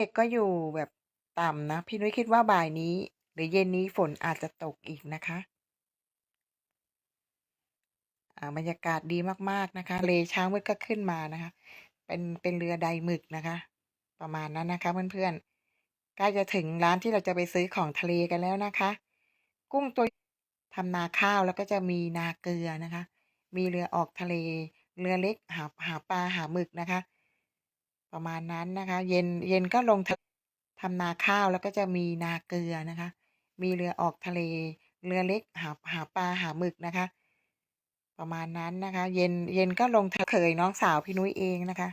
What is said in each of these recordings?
เมฆก็อยู่แบบต่ำนะ พี่นุ้ยคิดว่าบ่ายนี้ หรือเย็นนี้ฝนอาจจะตกอีกนะคะอ่าบรรยากาศดีมากๆนะคะทะเลเช้ามืดก็ขึ้นมานะคะ เป็นเป็นเรือใดหมึกนะคะ ประมาณนั้นนะคะเพื่อนๆใกล้จะถึงร้านที่เราจะไปซื้อของทะเลกันแล้วนะคะ กุ้งตัวทำนาข้าวแล้วก็จะมีนาเกลือนะคะ มีเรือออกทะเล เรือเล็กหาหาปลาหาหมึกนะคะ ประมาณนั้นนะคะ เย็นเย็นก็ลงทำนาข้าวแล้วก็จะมีนาเกลือนะคะ มีเรือออกทะเล เรือเล็กหาหาปลาหาหมึกนะคะ ประมาณนั้นนะคะ เย็นเย็นก็ลงเขยน้องสาวพี่นุ้ยเองนะคะ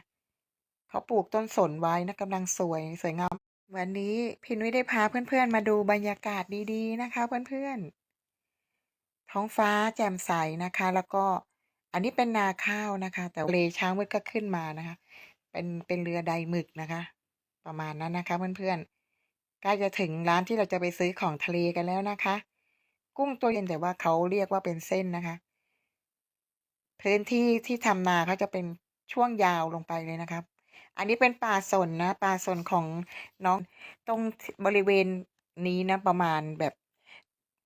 เขาปลูกต้นสนไว้นะกำลังสวยสวยงามวันนี้พี่นุ้ยได้พาเพื่อนๆมาดูบรรยากาศดีๆนะคะ เพื่อนๆ ท้องฟ้าแจ่มใสนะคะ แล้วก็อันนี้เป็นนาข้าวนะคะ แต่ทะเลเช้ามืดก็ขึ้นมานะคะ เป็นเป็นเรือใดหมึกนะคะ ประมาณนั้นนะคะ เพื่อนๆใกล้จะถึงร้านที่เราจะไปซื้อของทะเลกันแล้วนะคะ กุ้งตัวเย็นแต่ว่าเขาเรียกว่าเป็นเส้นนะคะ พื้นที่ที่ทำนาเขาจะเป็นช่วงยาวลงไปเลยนะครับ อันนี้เป็นป่าสนนะป่าสนของน้องตรงบริเวณนี้นะประมาณแบบ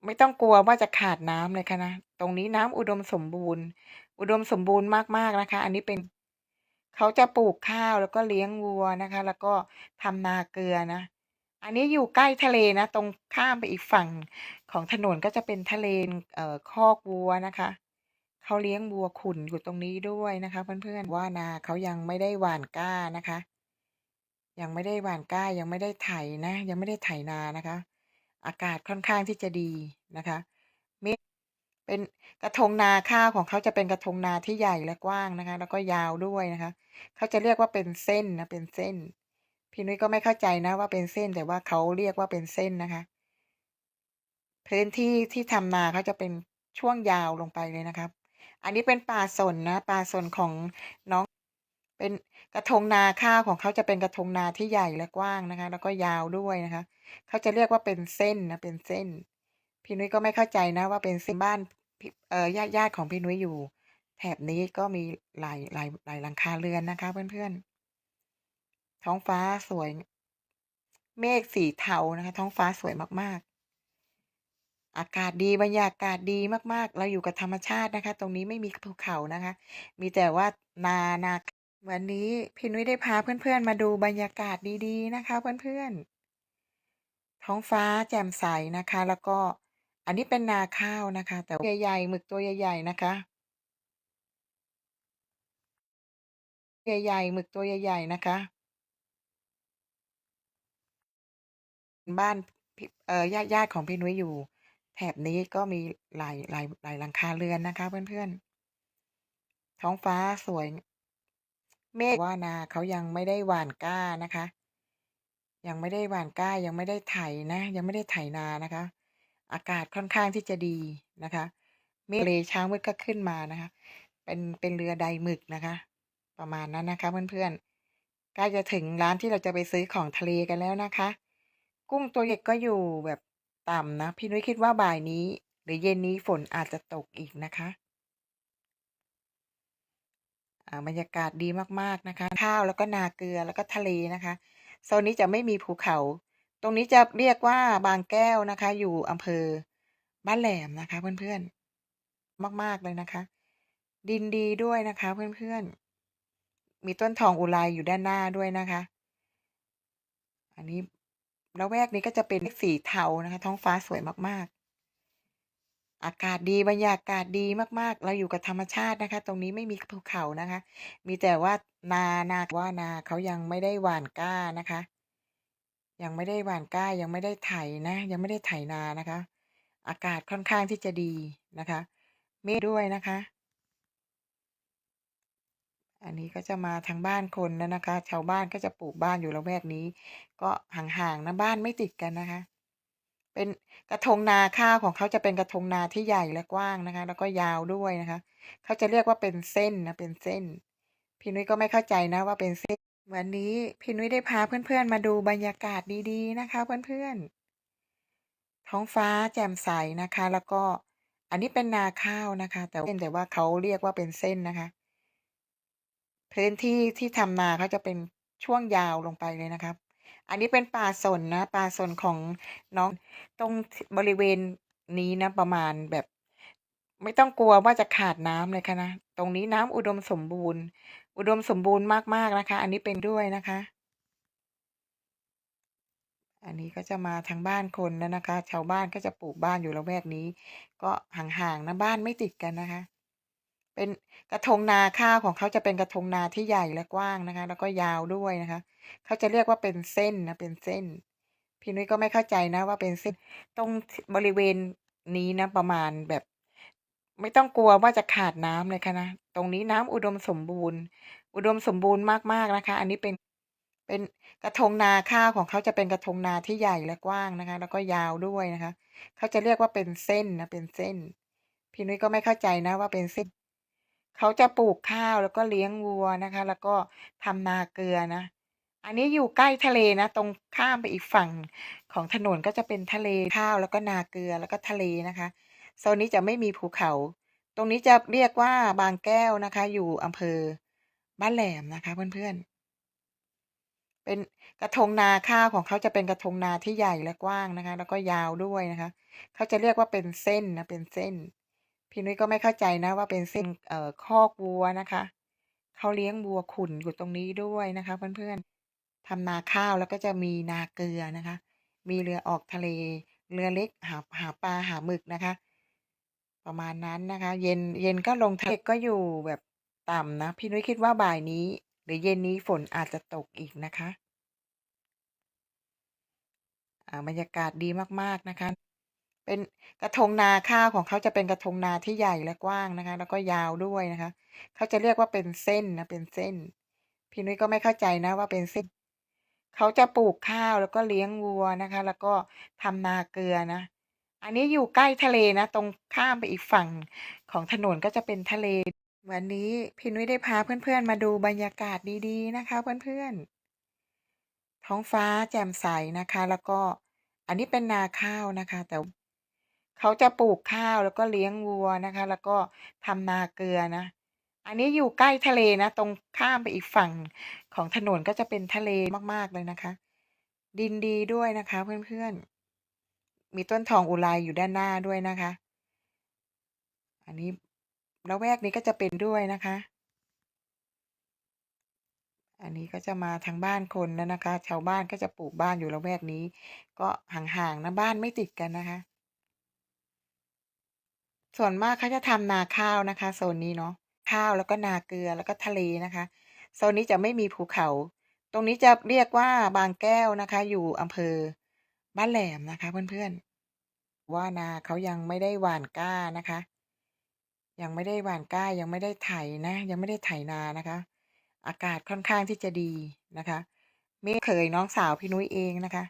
ไม่ต้องกลัวว่าจะขาดน้ำเลยค่ะนะ ตรงนี้น้ำอุดมสมบูรณ์ อุดมสมบูรณ์มากๆนะคะ อันนี้เป็น เขาจะปลูกข้าวแล้วก็เลี้ยงวัวนะคะ แล้วก็ทำนาเกลือนะ อันนี้อยู่ใกล้ทะเลนะ ตรงข้ามไปอีกฝั่งของถนนก็จะเป็นทะเลเอ่อคอกวัวนะคะเขาเลี้ยงวัวขุนอยู่ตรงนี้ด้วยนะคะ เพื่อนๆว่านาเขายังไม่ได้หว่านก้านะคะ ยังไม่ได้หว่านก้ายังไม่ได้ไถนะ ยังไม่ได้ไถนานะคะ อากาศค่อนข้างที่จะดีนะคะ เป็นกระทงนาข้าวของเขาจะเป็นกระทงนาที่ใหญ่และกว้างนะคะ แล้วก็ยาวด้วยนะคะ เขาจะเรียกว่าเป็นเส้นนะเป็นเส้น พี่นุ้ยก็ไม่เข้าใจนะว่าเป็นเส้นแต่ว่าเขาเรียกว่าเป็นเส้นนะคะ พื้นที่ที่ทำนาเขาจะเป็นช่วงยาวลงไปเลยนะครับ อันนี้เป็นป่าสนนะป่าสนของน้อง เป็นกระทงนาข้าวของเขาจะเป็นกระทงนาที่ใหญ่และกว้างนะคะ แล้วก็ยาวด้วยนะคะ เขาจะเรียกว่าเป็นเส้นนะเป็นเส้นพี่นุ้ยก็ไม่เข้าใจนะว่าเป็นเส้นบ้าน เออญาติๆของพี่นุ้ยอยู่ แถบนี้ก็มีหลายหลายหลายหลังคาเรือนนะคะ เพื่อนๆ ท้องฟ้าสวย เมฆสีเทานะคะ ท้องฟ้าสวยมากๆ อากาศดีบรรยากาศดีมากๆ เราอยู่กับธรรมชาตินะคะ ตรงนี้ไม่มีภูเขานะคะ มีแต่ว่านานาวันนี้พี่นุ้ยได้พาเพื่อนๆ มาดูบรรยากาศดีๆนะคะ เพื่อนๆ ท้องฟ้าแจ่มใสนะคะ แล้วก็ อันนี้เป็นนาข้าวนะคะ แต่ใหญ่ๆหมึกตัวใหญ่ ๆ นะคะใหญ่ๆหมึกตัวใหญ่ ๆ นะคะ บ้านเอ่อญาติๆของพี่นุ้ยอยู่ แถบนี้ก็มีหลายหลายหลายหลังคาเรือนนะคะ เพื่อนๆ ท้องฟ้าสวย เมฆว่านาเขายังไม่ได้หว่านก้านะคะ ยังไม่ได้หว่านก้ายังไม่ได้ไถนะ ยังไม่ได้ไถนานะคะ อากาศค่อนข้างที่จะดีนะคะเมฆเลเช้ามืดก็ขึ้นมานะคะ เป็นเป็นเรือใดหมึกนะคะ ประมาณนั้นนะคะเพื่อนๆใกล้จะถึงร้านที่เราจะไปซื้อของทะเลกันแล้วนะคะ กุ้งตัวเด็กก็อยู่แบบต่ำนะ พี่นุ้ยคิดว่าบ่ายนี้ หรือเย็นนี้ฝนอาจจะตกอีกนะคะอ่าบรรยากาศดีมากๆนะคะ ข้าวแล้วก็นาเกลือแล้วก็ทะเลนะคะโซนนี้จะไม่มีภูเขา ตรงนี้จะเรียกว่าบางแก้วนะคะ อยู่อำเภอบ้านแหลมนะคะ เพื่อนๆ มากๆเลยนะคะ ดินดีด้วยนะคะ เพื่อนๆ มีต้นทองอุไรอยู่ด้านหน้าด้วยนะคะ อันนี้ละแวกนี้ก็จะเป็นสีเทานะคะ ท้องฟ้าสวยมากๆ อากาศดีบรรยากาศดีมากๆ เราอยู่กับธรรมชาตินะคะ ตรงนี้ไม่มีภูเขานะคะ มีแต่ว่านานาว่านาเขายังไม่ได้หว่านกล้านะคะ ยังไม่ได้หว่านกล้ายังไม่ได้ไถนะ ยังไม่ได้ไถนานะคะ อากาศค่อนข้างที่จะดีนะคะ เมฆด้วยนะคะ อันนี้ก็จะมาทางบ้านคนแล้วนะคะ ชาวบ้านก็จะปลูกบ้านอยู่ละแวกนี้ ก็ห่างๆนะบ้านไม่ติดกันนะคะ เป็นกระทงนาข้าวของเขาจะเป็นกระทงนาที่ใหญ่และกว้างนะคะ แล้วก็ยาวด้วยนะคะ เขาจะเรียกว่าเป็นเส้นนะเป็นเส้น พี่นุ้ยก็ไม่เข้าใจนะว่าเป็นเส้น วันนี้พี่นุ้ยได้พาเพื่อนๆมาดูบรรยากาศดีๆนะคะ เพื่อนๆ ท้องฟ้าแจ่มใสนะคะ แล้วก็อันนี้เป็นนาข้าวนะคะ แต่แต่ว่าเขาเรียกว่าเป็นเส้นนะคะ พื้นที่ที่ทำนาเขาจะเป็นช่วงยาวลงไปเลยนะครับ อันนี้เป็นป่าสนนะป่าสนของน้องตรงบริเวณนี้นะประมาณแบบ ไม่ต้องกลัวว่าจะขาดน้ำเลยค่ะนะตรงนี้น้ำอุดมสมบูรณ์ อุดมสมบูรณ์มากๆนะคะ อันนี้เป็นด้วยนะคะ อันนี้ก็จะมาทางบ้านคนแล้วนะคะ ชาวบ้านก็จะปลูกบ้านอยู่ละแวกนี้ ก็ห่างๆนะบ้านไม่ติดกันนะคะ เป็นกระทงนาข้าวของเขาจะเป็นกระทงนาที่ใหญ่และกว้างนะคะ แล้วก็ยาวด้วยนะคะ เขาจะเรียกว่าเป็นเส้นนะเป็นเส้น พี่นุ้ยก็ไม่เข้าใจนะว่าเป็นเส้นตรงบริเวณนี้นะประมาณแบบ ไม่ต้องกลัวว่าจะขาดน้ำเลยค่ะนะ ตรงนี้น้ำอุดมสมบูรณ์ อุดมสมบูรณ์มากๆนะคะ อันนี้เป็นเป็นกระทงนาข้าวของเขาจะเป็นกระทงนาที่ใหญ่และกว้างนะคะ แล้วก็ยาวด้วยนะคะ เขาจะเรียกว่าเป็นเส้นนะเป็นเส้น พี่นุ้ยก็ไม่เข้าใจนะว่าเป็นเส้น เขาจะปลูกข้าวแล้วก็เลี้ยงวัวนะคะ แล้วก็ทำนาเกลือนะ อันนี้อยู่ใกล้ทะเลนะ ตรงข้ามไปอีกฝั่งของถนนก็จะเป็นทะเลข้าวแล้วก็นาเกลือแล้วก็ทะเลนะคะ โซนนี้จะไม่มีภูเขา ตรงนี้จะเรียกว่าบางแก้วนะคะ อยู่อำเภอบ้านแหลมนะคะเพื่อนๆ เป็นกระทงนาข้าวของเขาจะเป็นกระทงนาที่ใหญ่และกว้างนะคะ แล้วก็ยาวด้วยนะคะ เขาจะเรียกว่าเป็นเส้นนะเป็นเส้น พี่นุ้ยก็ไม่เข้าใจนะว่าเป็นเส้นเอ่อคอกวัวนะคะเขาเลี้ยงวัวขุนอยู่ตรงนี้ด้วยนะคะเพื่อนๆทำนาข้าวแล้วก็จะมีนาเกลือนะคะ มีเรือออกทะเล เรือเล็กหาหาปลาหาหมึกนะคะ ประมาณนั้นนะคะ เย็นเย็นก็ลงทะเลก็อยู่แบบต่ำนะ พี่นุ้ยคิดว่าบ่ายนี้ หรือเย็นนี้ฝนอาจจะตกอีกนะคะอ่าบรรยากาศดีมากๆนะคะ เป็นกระทงนาข้าวของเขาจะเป็นกระทงนาที่ใหญ่และกว้างนะคะ แล้วก็ยาวด้วยนะคะ เขาจะเรียกว่าเป็นเส้นนะเป็นเส้น พี่นุ้ยก็ไม่เข้าใจนะว่าเป็นเส้น เขาจะปลูกข้าวแล้วก็เลี้ยงวัวนะคะ แล้วก็ทำนาเกลือนะ อันนี้อยู่ใกล้ทะเลนะ ตรงข้ามไปอีกฝั่งของถนนก็จะเป็นทะเล วันนี้พี่นุ้ยได้พาเพื่อนๆ มาดูบรรยากาศดีๆนะคะ เพื่อนๆ ท้องฟ้าแจ่มใสนะคะ แล้วก็อันนี้เป็นนาข้าวนะคะ แต่เขาจะปลูกข้าวแล้วก็เลี้ยงวัวนะคะ แล้วก็ทำนาเกลือนะ อันนี้อยู่ใกล้ทะเลนะ ตรงข้ามไปอีกฝั่งของถนนก็จะเป็นทะเลมากๆเลยนะคะ ดินดีด้วยนะคะ เพื่อนๆ มีต้นทองอุไรอยู่ด้านหน้าด้วยนะคะ อันนี้ละแวกนี้ก็จะเป็นด้วยนะคะ อันนี้ก็จะมาทางบ้านคนแล้วนะคะ ชาวบ้านก็จะปลูกบ้านอยู่ละแวกนี้ ก็ห่างๆนะบ้านไม่ติดกันนะคะ ส่วนมากเขาจะทำนาข้าวนะคะโซนนี้เนาะข้าวแล้วก็นาเกลือแล้วก็ทะเลนะคะโซนนี้จะไม่มีภูเขา ตรงนี้จะเรียกว่าบางแก้วนะคะ อยู่อำเภอ บ้านแหลมนะคะ เพื่อนๆ ว่านาเขายังไม่ได้หว่านกล้านะคะ ยังไม่ได้หว่านกล้ายังไม่ได้ไถนะ ยังไม่ได้ไถนานะคะ อากาศค่อนข้างที่จะดีนะคะเมฆเขยน้องสาวพี่นุ้ยเองนะคะ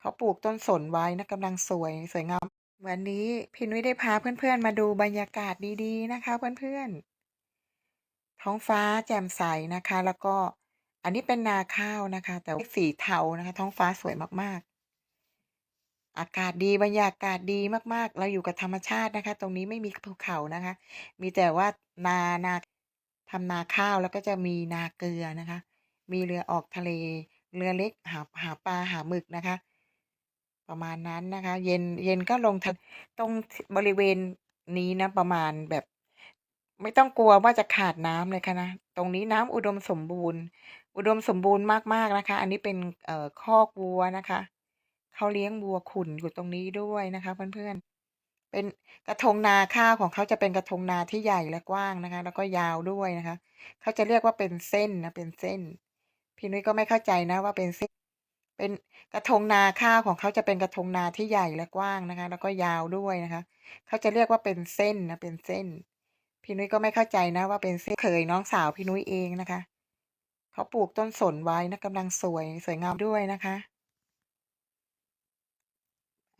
เขาปลูกต้นสนไว้นะกำลังสวยสวยงามวันนี้พี่นุ้ยได้พาเพื่อนๆ มาดูบรรยากาศดีๆนะคะ เพื่อนๆ ท้องฟ้าแจ่มใสนะคะ แล้วก็อันนี้เป็นนาข้าวนะคะ แต่สีเทานะคะ ท้องฟ้าสวยมากๆ อากาศดีบรรยากาศดีมากๆ เราอยู่กับธรรมชาตินะคะ ตรงนี้ไม่มีภูเขานะคะ มีแต่ว่านานาทำนาข้าวแล้วก็จะมีนาเกลือนะคะ มีเรือออกทะเล เรือเล็กหาหาปลาหาหมึกนะคะ ประมาณนั้นนะคะ เย็นเย็นก็ลงทะตรงบริเวณนี้นะประมาณแบบ ไม่ต้องกลัวว่าจะขาดน้ำเลยค่ะนะตรงนี้น้ำอุดมสมบูรณ์ อุดมสมบูรณ์มากๆนะคะ อันนี้เป็นเอ่อคอกวัวนะคะ เขาเลี้ยงวัวขุนอยู่ตรงนี้ด้วยนะคะ เพื่อนๆ เป็นกระทงนาข้าวของเขาจะเป็นกระทงนาที่ใหญ่และกว้างนะคะ แล้วก็ยาวด้วยนะคะ เขาจะเรียกว่าเป็นเส้นนะเป็นเส้น พี่นุ้ยก็ไม่เข้าใจนะว่าเป็นเส้น เป็นกระทงนาข้าวของเขาจะเป็นกระทงนาที่ใหญ่และกว้างนะคะ แล้วก็ยาวด้วยนะคะ เขาจะเรียกว่าเป็นเส้นนะเป็นเส้น พี่นุ้ยก็ไม่เข้าใจนะว่าเป็นเส้นเขยน้องสาวพี่นุ้ยเองนะคะ เขาปลูกต้นสนไว้นะกำลังสวยสวยงามด้วยนะคะ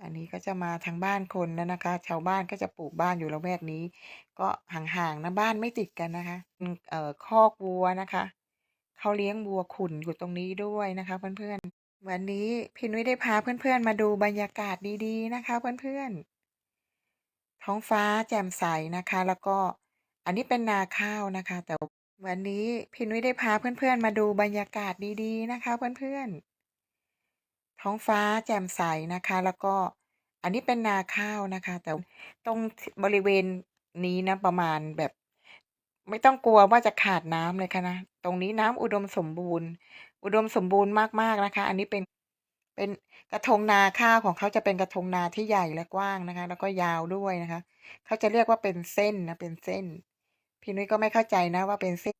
อันนี้ก็จะมาทางบ้านคนแล้วนะคะ ชาวบ้านก็จะปลูกบ้านอยู่ละแวกนี้ ก็ห่างๆนะบ้านไม่ติดกันนะคะเอ่อคอกวัวนะคะเขาเลี้ยงวัวขุนอยู่ตรงนี้ด้วยนะคะเพื่อนๆวันนี้พี่นุ้ยได้พาเพื่อนๆมาดูบรรยากาศดีๆนะคะ เพื่อนๆท้องฟ้าแจ่มใสนะคะ แล้วก็อันนี้เป็นนาข้าวนะคะ แต่วันนี้พี่นุ้ยได้พาเพื่อนๆมาดูบรรยากาศดีๆนะคะ เพื่อนๆ ท้องฟ้าแจ่มใสนะคะ แล้วก็อันนี้เป็นนาข้าวนะคะ แต่ตรงบริเวณนี้นะประมาณแบบ ไม่ต้องกลัวว่าจะขาดน้ำเลยค่ะนะตรงนี้น้ำอุดมสมบูรณ์ อุดมสมบูรณ์มากๆนะคะ อันนี้เป็นเป็นกระทงนาข้าวของเขาจะเป็นกระทงนาที่ใหญ่และกว้างนะคะ แล้วก็ยาวด้วยนะคะ เขาจะเรียกว่าเป็นเส้นนะเป็นเส้น พี่นุ้ยก็ไม่เข้าใจนะว่าเป็นเส้น